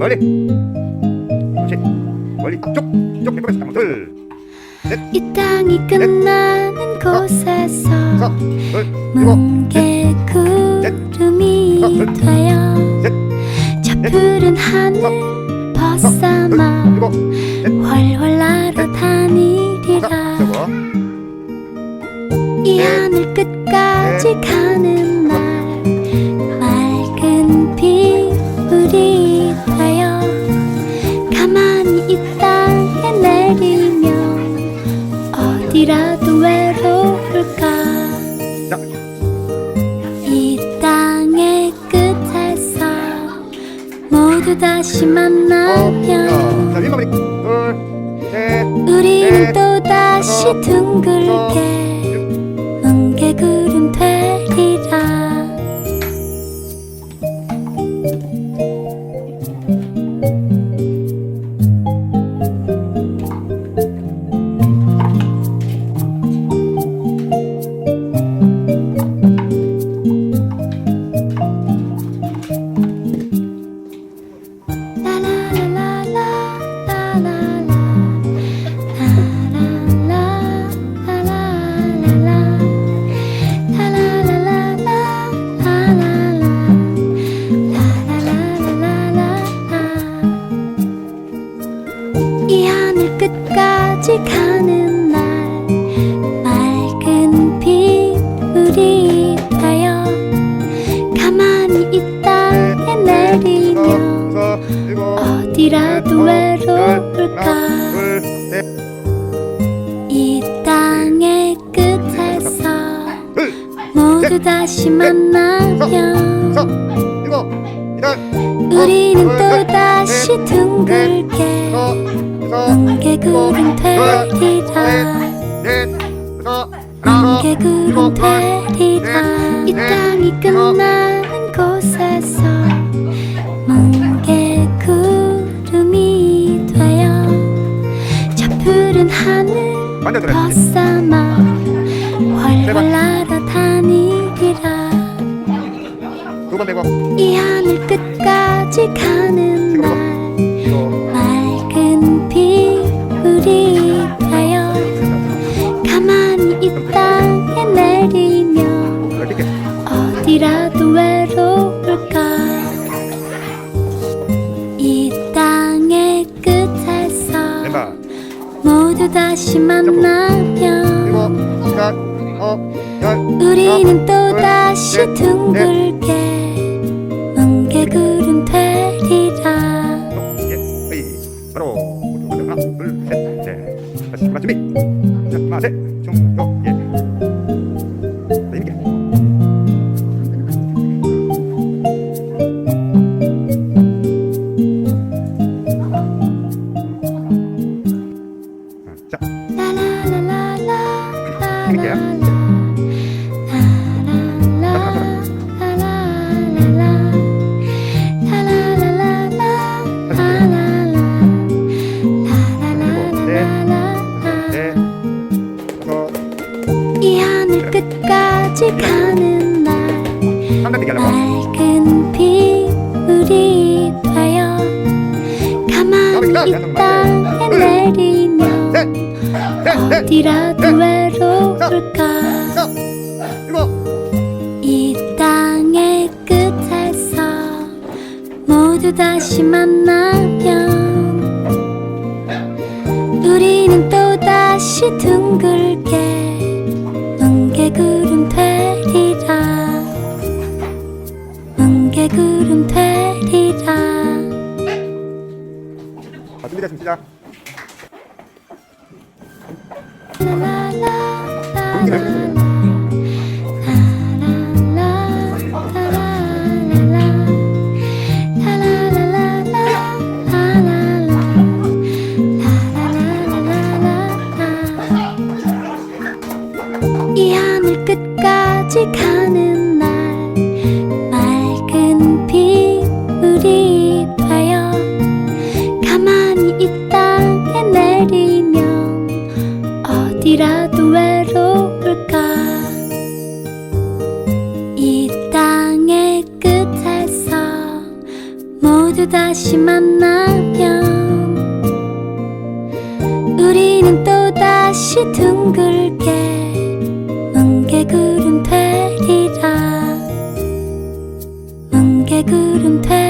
멀리. 그렇지. 멀리 쭉쭉 빼고 한번 둘이 땅이 끝나는 곳에서 뭉게 구름이 되어 저 푸른 하늘 벗삼아 훨훨 날아다니리라. 이 하늘 끝까지 가는 어디라도 외로울까? 자, 이 땅의 끝에서 모두 다시 만나면 자, 윗마무리 둘, 셋, 우리는 또 다시 둥글게 이 외로울까 둘, 셋, 이 땅의 끝에서 둘, 모두 다시 만나면 우리는 또 다시 둥글게 서, 서, 뭉게 구름 되리라. 넷, 서, 하나, 뭉게 구름 되리라. 이 땅이 끝나는 곳에서 푸른 하늘. 벗삼아 훨훨 날아다니리라 이 하늘 끝까지 가는 날 맑은 빗물이 되어 가만히 이 땅에 열개 어디라도 외로 다시 만나면 어, 열, 우리는 또 둘, 다시 셋, 둥글게 뭉게 구름 되리라. 바로 하나, 둘, 셋, 넷, 다시 준비. 자, 하나, 셋, 가는 날. 맑은 빗물이 되어 가만히 이 땅에 내리면 어디라도 외로울까? 이 땅의 끝에서 모두 다시 만나면 우리는 또 다시 둥글게 이 하늘 끝까지 가는 이라도 외로울까? 이 땅의 끝에서 모두 다시 만나면 우리는 또 다시 둥글게 뭉게구름 되리라. 뭉게구름 되리라